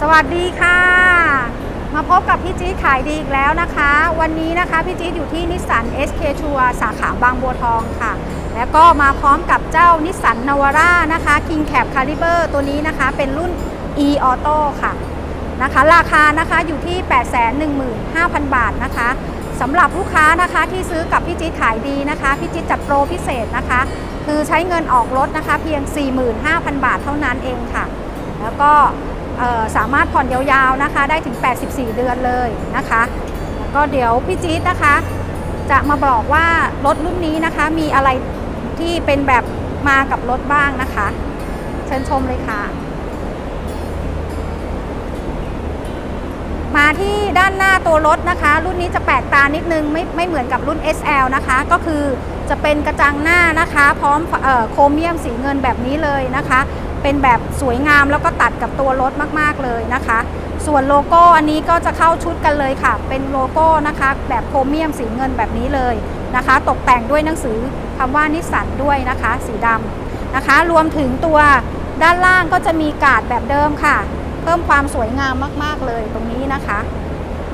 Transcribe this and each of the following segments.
สวัสดีค่ะ มาพบกับพี่จี๊ดขายดีอีกแล้วนะคะ วันนี้นะคะพี่จี๊ดอยู่ที่นิสสัน SK t o u r สาขาบางบัวทองค่ะ แล้วก็มาพร้อมกับเจ้านิสสันนาวาร่านะคะ King Cab Caliber ตัวนี้นะคะเป็นรุ่น e Auto ค่ะนะคะ ราคานะคะอยู่ที่ 815,000 บาทนะคะสำหรับลูกค้านะคะที่ซื้อกับพี่จี๊ดขายดีนะคะพี่จี๊ดจัดโปรพิเศษนะคะ คือใช้เงินออกรถนะคะเพียง 45,000 บาทเท่านั้นเองค่ะ แล้วก็ สามารถผ่อนยาวๆนะคะ ได้ถึง 84 เดือนเลยนะคะก็เดี๋ยวพี่จี๊ดนะคะ จะมาบอกว่ารถรุ่นนี้นะคะ มีอะไรที่เป็นแบบมากับรถบ้างนะคะ เชิญชมเลยค่ะ มาที่ด้านหน้าตัวรถนะคะ รุ่นนี้จะแปลกตานิดนึงไม่ไม่เหมือนกับรุ่น SL นะคะ ก็คือจะเป็นกระจังหน้านะคะ พร้อมออโครเมียมสีเงินแบบนี้เลยนะคะ เป็นแบบสวยงามแล้วก็ตัดกับตัวรถมากๆเลยนะคะ ส่วนโลโก้อันนี้ก็จะเข้าชุดกันเลยค่ะ เป็นโลโก้นะคะ แบบโครเมียมสีเงินแบบนี้เลยนะคะ ตกแต่งด้วยหนังสือคำว่านิสสันด้วยนะคะ สีดำนะคะ รวมถึงตัวด้านล่างก็จะมีกาดแบบเดิมค่ะ เพิ่มความสวยงามมากๆเลยตรงนี้นะคะ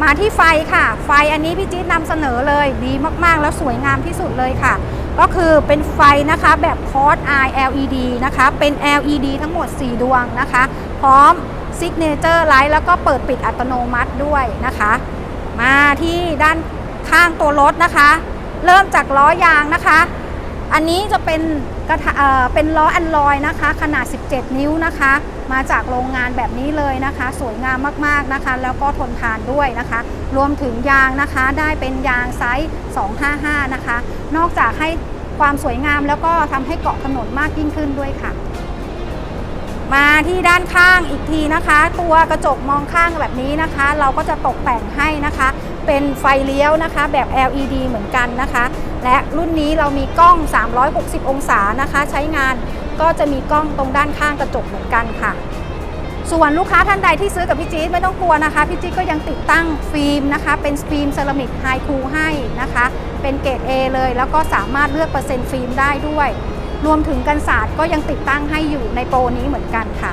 มาที่ไฟค่ะ ไฟอันนี้พี่จี๊ดนำเสนอเลยดีมากๆ แล้วสวยงามที่สุดเลยค่ะ ก็คือเป็นไฟนะคะแบบคอร์ส Eye LED นะคะ เป็น LED ทั้งหมด 4 ดวงนะคะ พร้อม Signature Light แล้วก็เปิดปิดอัตโนมัติด้วยนะคะ มาที่ด้านข้างตัวรถนะคะ เริ่มจากล้อยางนะคะ อันนี้จะเป็นกระทะเอ่อเป็นล้ออันลอยนะคะ ขนาด 17 นิ้วนะคะ มาจากโรงงานแบบนี้เลยนะคะ สวยงามมากๆนะคะ แล้วก็ทนทานด้วยนะคะ รวมถึงยางนะคะได้เป็นยางไซส์ 255 นะคะ นอกจากให้ความสวยงามแล้วก็ทำให้เกาะถนนมากยิ่งขึ้นด้วยค่ะ มาที่ด้านข้างอีกทีนะคะ ตัวกระจกมองข้างแบบนี้นะคะ เราก็จะตกแต่งให้นะคะ เป็นไฟเลี้ยวนะคะแบบ LED เหมือนกันนะคะ และรุ่นนี้เรามีกล้อง 360 องศานะคะ ใช้งาน ก็จะมีกล้องตรงด้านข้างกระจกเหมือนกันค่ะ ส่วนลูกค้าท่านใดที่ซื้อกับพี่จี๊ดไม่ต้องกลัวนะคะ พี่จี๊ดก็ยังติดตั้งฟิล์มนะคะ เป็นฟิล์มเซรามิกไฮคูให้นะคะ เป็นเกรด A เลย แล้วก็สามารถเลือกเปอร์เซ็นต์ฟิล์มได้ด้วย รวมถึงกันศาสตร์ก็ยังติดตั้งให้อยู่ในโปรนี้เหมือนกันค่ะ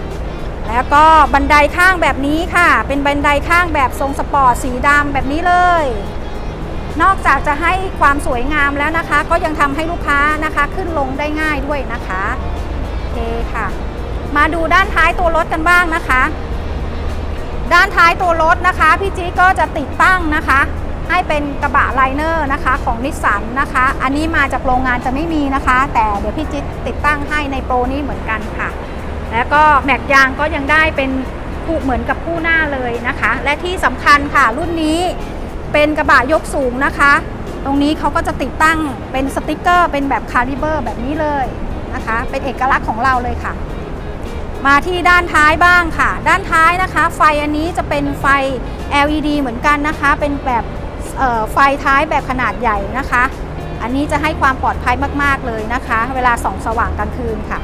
แล้วก็บันไดข้างแบบนี้ค่ะ เป็นบันไดข้างแบบทรงสปอร์ตสีดำแบบนี้เลยนอกจากจะให้ความสวยงามแล้วนะคะ ก็ยังทำให้ลูกค้านะคะขึ้นลงได้ง่ายด้วยนะคะ เคค่ะ มาดูด้านท้ายตัวรถกันบ้างนะคะ ด้านท้ายตัวรถนะคะพี่จี๊ดก็จะติดตั้งนะคะ ให้เป็นกระบะไลเนอร์นะคะของนิสสันนะคะ อันนี้มาจากโรงงานจะไม่มีนะคะ แต่เดี๋ยวพี่จิ๊ติดตั้งให้ในโปรนี้เหมือนกันค่ะ แล้วก็แม็กยางก็ยังได้เป็นคู่เหมือนกับคู่หน้าเลยนะคะ และที่สำคัญค่ะรุ่นนี้เป็นกระบะยกสูงนะคะ ตรงนี้เขาก็จะติดตั้งเป็นสติกเกอร์ เป็นแบบคาลิเบอร์แบบนี้เลย นะคะ เป็นเอกลักษณ์ของเราเลยค่ะ มาที่ด้านท้ายบ้างค่ะ ด้านท้ายนะคะ ไฟอันนี้จะเป็นไฟ LED เหมือนกันนะคะ เป็นแบบไฟท้ายแบบขนาดใหญ่นะคะ อันนี้จะให้ความปลอดภัยมากๆเลยนะคะ เวลาส่องสว่างกลางคืนค่ะ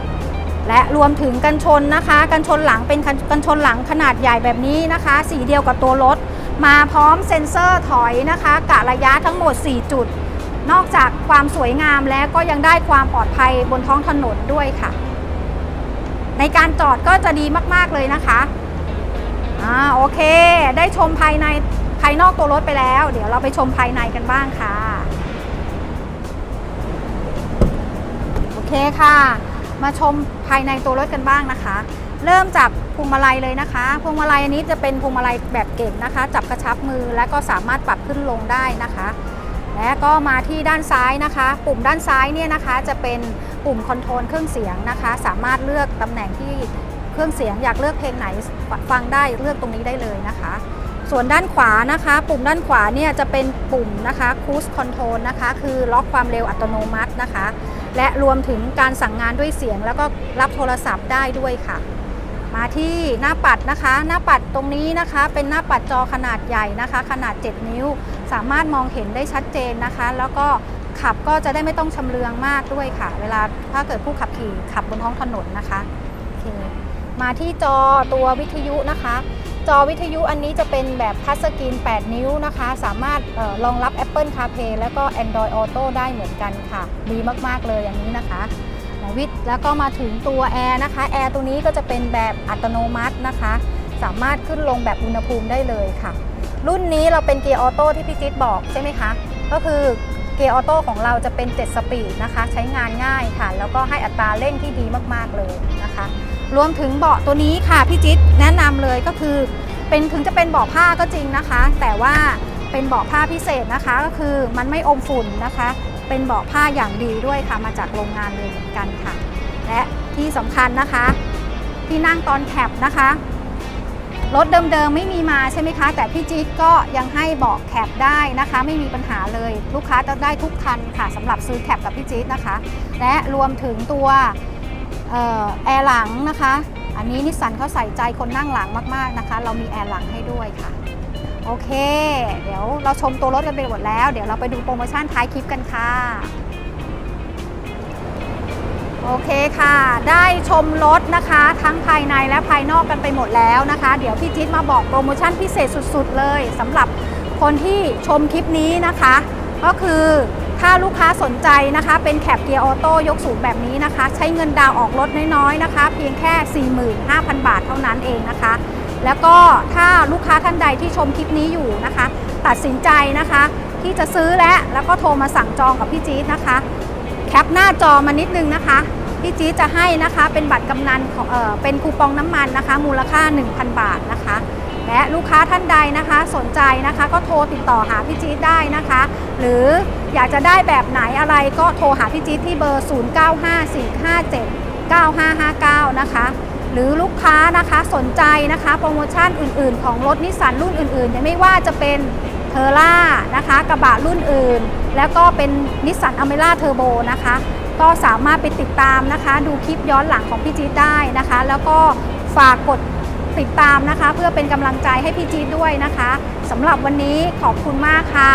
และรวมถึงกันชนนะคะกันชนหลังเป็นกันกันชนหลังขนาดใหญ่แบบนี้นะคะ สีเดียวกับตัวรถ มาพร้อมเซ็นเซอร์ถอยนะคะกะระยะทั้งหมด 4 จุด นอกจากความสวยงามแล้วก็ยังได้ความปลอดภัยบนท้องถนนด้วยค่ะ ในการจอดก็จะดีมากๆเลยนะคะอ่าโอเค ได้ชมภายในภายนอกตัวรถไปแล้ว เดี๋ยวเราไปชมภายในกันบ้างค่ะโอเคค่ะ มาชมภายในตัวรถกันบ้างนะคะ เริ่มจากพวงมาลัยเลยนะคะพวงมาลัยอันนี้จะเป็นพวงมาลัยแบบเก่งนะคะ จับกระชับมือและก็สามารถปรับขึ้นลงได้นะคะ และก็มาที่ด้านซ้ายนะคะ ปุ่มด้านซ้ายเนี่ยนะคะจะเป็นปุ่มคอนโทรลเครื่องเสียงนะคะ สามารถเลือกตำแหน่งที่เครื่องเสียงอยากเลือกเพลงไหนฟังได้เลือกตรงนี้ได้เลยนะคะ ส่วนด้านขวานะคะ ปุ่มด้านขวาเนี่ยจะเป็นปุ่มนะคะ Cruise Control นะคะคือล็อกความเร็วอัตโนมัตินะคะ และรวมถึงการสั่งงานด้วยเสียงแล้วก็รับโทรศัพท์ได้ด้วยค่ะ มาที่หน้าปัดนะคะ หน้าปัดตรงนี้นะคะ เป็นหน้าปัดจอขนาดใหญ่นะคะ ขนาด 7 นิ้ว สามารถมองเห็นได้ชัดเจนนะคะ แล้วก็ขับก็จะได้ไม่ต้องชำเลืองมากด้วยค่ะ เวลาถ้าเกิดผู้ขับขี่ขับบนท้องถนนนะคะโอเคมาที่จอตัววิทยุนะคะ จอวิทยุอันนี้จะเป็นแบบทัชสกรีน 8 นิ้วนะคะ สามารถออรองรับ Apple CarPlay แล้วก็ Android Auto ได้เหมือนกันค่ะ ดีมาก ๆ เลยอย่างนี้นะคะ วิทย์แล้วก็มาถึงตัวแอร์นะคะแอร์ตัวนี้ก็จะเป็นแบบอัตโนมัตินะคะ สามารถขึ้นลงแบบอุณหภูมิได้เลยค่ะ รุ่นนี้เราเป็นเกียร์ออโต้ที่พี่จิ๊ดบอกใช่ไหมคะ ก็คือเกียร์ออโต้ของเราจะเป็น 7 สปีดนะคะ ใช้งานง่ายค่ะ แล้วก็ให้อัตราเร่งที่ดีมากๆเลยนะคะ รวมถึงเบาะตัวนี้ค่ะพี่จิ๊ดแนะนำเลยก็คือเป็นถึงจะเป็นเบาะผ้าก็จริงนะคะ แต่ว่าเป็นเบาะผ้าพิเศษนะคะ ก็คือมันไม่อมฝุ่นนะคะ เป็นเบาะผ้าอย่างดีด้วยค่ะมาจากโรงงานเลยเหมือนกันค่ะ และที่สำคัญนะคะ ที่นั่งตอนแคปนะคะรถเดิมๆไม่มีมาใช่ไหมคะ แต่พี่จี๊ดก็ยังให้เบาะแคปได้นะคะ ไม่มีปัญหาเลยลูกค้าจะได้ทุกคันค่ะสำหรับซื้อแคปกับพี่จี๊ดนะคะ และรวมถึงตัวออแอร์หลังนะคะ อันนี้นิสสันเขาใส่ใจคนนั่งหลังมากๆนะคะ เรามีแอร์หลังให้ด้วยค่ะ โอเค เดี๋ยวเราชมตัวรถกันไปหมดแล้ว เดี๋ยวเราไปดูโปรโมชั่นท้ายคลิปกันค่ะ โอเคค่ะ ได้ชมรถนะคะ ทั้งภายในและภายนอกกันไปหมดแล้วนะคะ เดี๋ยวพี่จิ๊ดมาบอกโปรโมชั่นพิเศษสุด ๆ เลยสำหรับคนที่ชมคลิปนี้นะคะ ก็คือถ้าลูกค้าสนใจนะคะ เป็นแคปเกียร์ออโต้ยกสูงแบบนี้นะคะ ใช้เงินดาวออกรถน้อยๆนะคะ เพียงแค่ 45,000 บาทเท่านั้นเองนะคะ แล้วก็ถ้าลูกค้าท่านใดที่ชมคลิปนี้อยู่นะคะ ตัดสินใจนะคะ ที่จะซื้อและแล้วก็โทรมาสั่งจองกับพี่จี๊ดนะคะ แคปหน้าจอมานิดนึงนะคะพี่จี๊ดจะให้นะคะเป็นบัตรกำนันของเออเป็นคูปองน้ำมันนะคะ มูลค่า 1,000 บาทนะคะ และลูกค้าท่านใดนะคะ สนใจนะคะก็โทรติดต่อหาพี่จี๊ดได้นะคะ หรืออยากจะได้แบบไหนอะไรก็โทรหาพี่จี๊ดที่เบอร์ 0954579559 นะคะ หรือลูกค้านะคะสนใจนะคะโปรโมชั่นอื่น ๆ ของรถนิสสันรุ่นอื่นๆไม่ว่าจะเป็นเทอร่านะคะกระบะรุ่นอื่น แล้วก็เป็นนิสสันอเมร่าเทอร์โบนะคะก็สามารถไปติดตามนะคะ ดูคลิปย้อนหลังของพี่จีดได้นะคะ แล้วก็ฝากกดติดตามนะคะ เพื่อเป็นกำลังใจให้พี่จีดด้วยนะคะสำหรับวันนี้ขอบคุณมากค่ะ